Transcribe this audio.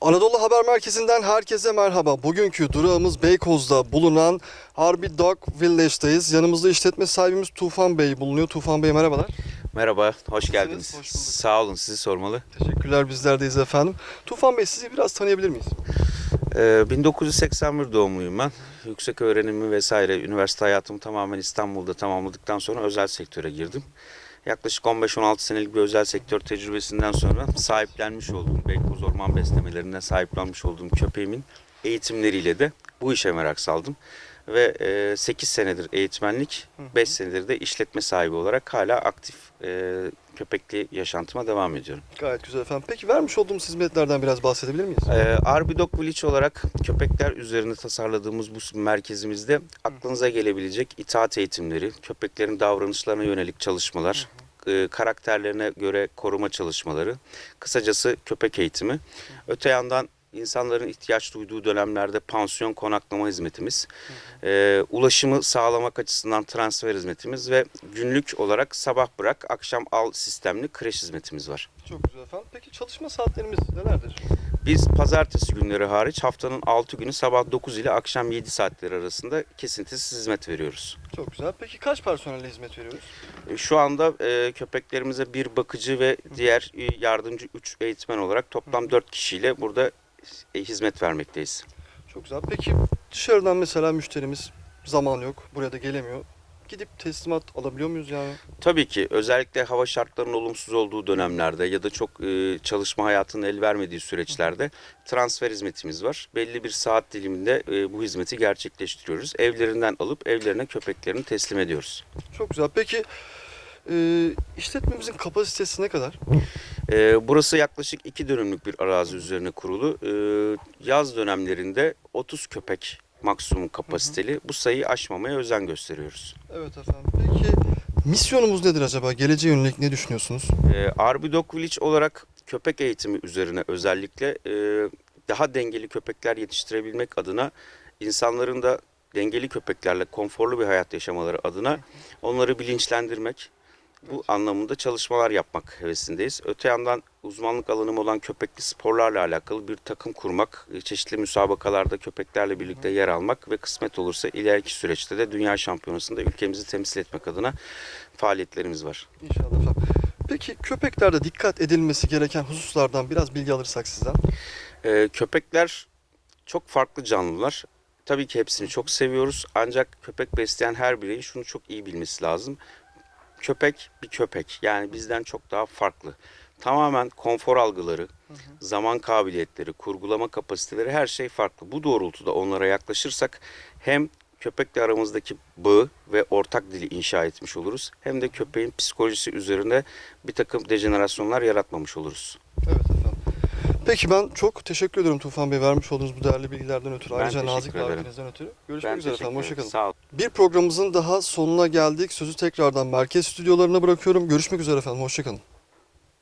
Anadolu Haber Merkezi'nden herkese merhaba. Bugünkü durağımız Beykoz'da bulunan Harbi Dog Village'dayız. Yanımızda işletme sahibimiz Tufan Bey bulunuyor. Tufan Bey merhabalar. Merhaba, hoş geldiniz. Hoş bulduk. Sağ olun, sizi sormalı. Teşekkürler bizlerdeyiz efendim. Tufan Bey sizi biraz tanıyabilir miyiz? Ee, 1981 doğumluyum ben. Yüksek öğrenimi vesaire, üniversite hayatımı tamamen İstanbul'da tamamladıktan sonra özel sektöre girdim. Yaklaşık 15-16 senelik bir özel sektör tecrübesinden sonra sahiplenmiş olduğum, Beykoz Orman Beslemelerinden sahiplenmiş olduğum köpeğimin eğitimleriyle de bu işe merak saldım. Ve e, 8 senedir eğitmenlik, 5 senedir de işletme sahibi olarak hala aktif e, köpekli yaşantıma devam ediyorum. Gayet güzel efendim. Peki vermiş olduğumuz hizmetlerden biraz bahsedebilir miyiz? Ee, Arby Dog Village olarak köpekler üzerine tasarladığımız bu merkezimizde aklınıza gelebilecek itaat eğitimleri, köpeklerin davranışlarına yönelik çalışmalar, e, karakterlerine göre koruma çalışmaları, kısacası köpek eğitimi. Öte yandan insanların ihtiyaç duyduğu dönemlerde pansiyon konaklama hizmetimiz, e, ulaşımı sağlamak açısından transfer hizmetimiz ve günlük olarak sabah bırak akşam al sistemli kreş hizmetimiz var. Çok güzel efendim. Peki çalışma saatlerimiz nelerdir? Biz pazartesi günleri hariç haftanın 6 günü sabah 9 ile akşam 7 saatleri arasında kesintisiz hizmet veriyoruz. Çok güzel. Peki kaç personelle hizmet veriyoruz? E, Şu anda e, köpeklerimize bir bakıcı ve diğer e, yardımcı 3 eğitmen olarak toplam 4 kişiyle burada e, hizmet vermekteyiz. Çok güzel. Peki dışarıdan mesela müşterimiz zaman yok, buraya da gelemiyor. Gidip teslimat alabiliyor muyuz yani? Tabii ki özellikle hava şartlarının olumsuz olduğu dönemlerde ya da çok e, çalışma hayatının el vermediği süreçlerde transfer hizmetimiz var. Belli bir saat diliminde e, bu hizmeti gerçekleştiriyoruz. Evlerinden alıp evlerine köpeklerini teslim ediyoruz. Çok güzel. Peki e, işletmemizin kapasitesi ne kadar? Ee, burası yaklaşık iki dönümlük bir arazi üzerine kurulu. Ee, yaz dönemlerinde 30 köpek maksimum kapasiteli. Bu sayıyı aşmamaya özen gösteriyoruz. Evet efendim. Peki misyonumuz nedir acaba? Geleceğe yönelik ne düşünüyorsunuz? Ee, Arby Dog Village olarak köpek eğitimi üzerine özellikle e, daha dengeli köpekler yetiştirebilmek adına insanların da dengeli köpeklerle konforlu bir hayat yaşamaları adına onları bilinçlendirmek, bu anlamında çalışmalar yapmak hevesindeyiz. Öte yandan uzmanlık alanım olan köpekli sporlarla alakalı bir takım kurmak, e, çeşitli müsabakalarda köpeklerle birlikte yer almak ve kısmet olursa ileriki süreçte de dünya şampiyonasında ülkemizi temsil etmek adına faaliyetlerimiz var. İnşallah efendim. Peki köpeklerde dikkat edilmesi gereken hususlardan biraz bilgi alırsak sizden. Ee, köpekler çok farklı canlılar. Tabii ki hepsini çok seviyoruz. Ancak köpek besleyen her bireyin şunu çok iyi bilmesi lazım. Köpek bir köpek. Yani bizden çok daha farklı. Tamamen konfor algıları, zaman kabiliyetleri, kurgulama kapasiteleri her şey farklı. Bu doğrultuda onlara yaklaşırsak hem köpekle aramızdaki bağı ve ortak dili inşa etmiş oluruz. Hem de köpeğin psikolojisi üzerinde bir takım dejenerasyonlar yaratmamış oluruz. Evet efendim. Peki ben çok teşekkür ederim Tufan Bey vermiş olduğunuz bu değerli bilgilerden ötürü. Ben Ayrıca nazik davetinizden ötürü. Görüşmek Ben üzere efendim. Hoşçakalın. Sağ olun. Bir programımızın daha sonuna geldik. Sözü tekrardan merkez stüdyolarına bırakıyorum. Görüşmek üzere efendim. Hoşçakalın.